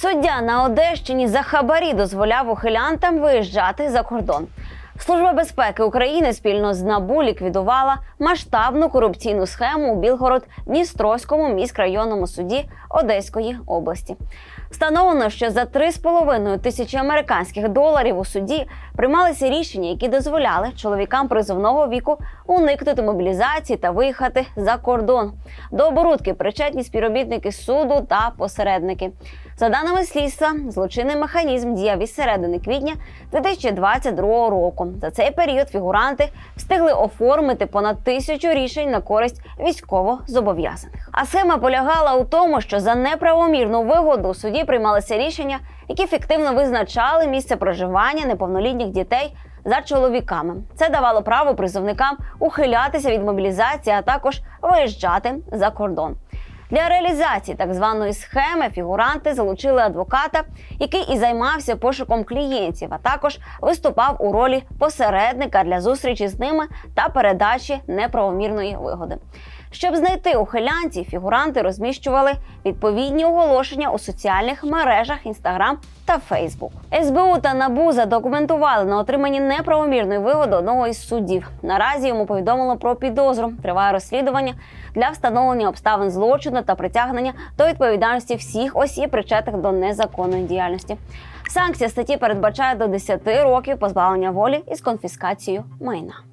Суддя на Одещині за хабарі дозволяв ухилянтам виїжджати за кордон. Служба безпеки України спільно з НАБУ ліквідувала масштабну корупційну схему у Білгород-Дністровському міськрайонному суді Одеської області. Встановлено, що за 3,5 тисячі американських доларів у суді приймалися рішення, які дозволяли чоловікам призовного віку уникнути мобілізації та виїхати за кордон. До оборудки причетні співробітники суду та посередники. За даними слідства, злочинний механізм діяв із середини квітня 2022 року. За цей період фігуранти встигли оформити понад тисячу рішень на користь військовозобов'язаних. А схема полягала у тому, що за неправомірну вигоду у суді приймалися рішення, які фіктивно визначали місце проживання неповнолітніх дітей за чоловіками. Це давало право призовникам ухилятися від мобілізації, а також виїжджати за кордон. Для реалізації так званої схеми фігуранти залучили адвоката, який і займався пошуком клієнтів, а також виступав у ролі посередника для зустрічі з ними та передачі неправомірної вигоди. Щоб знайти ухилянців, фігуранти розміщували відповідні оголошення у соціальних мережах Instagram та Facebook. СБУ та НАБУ задокументували на отриманні неправомірної вигоди одного із суддів. Наразі йому повідомило про підозру. Триває розслідування для встановлення обставин злочину та притягнення до відповідальності всіх осіб, причетних до незаконної діяльності. Санкція статті передбачає до 10 років позбавлення волі із конфіскацією майна.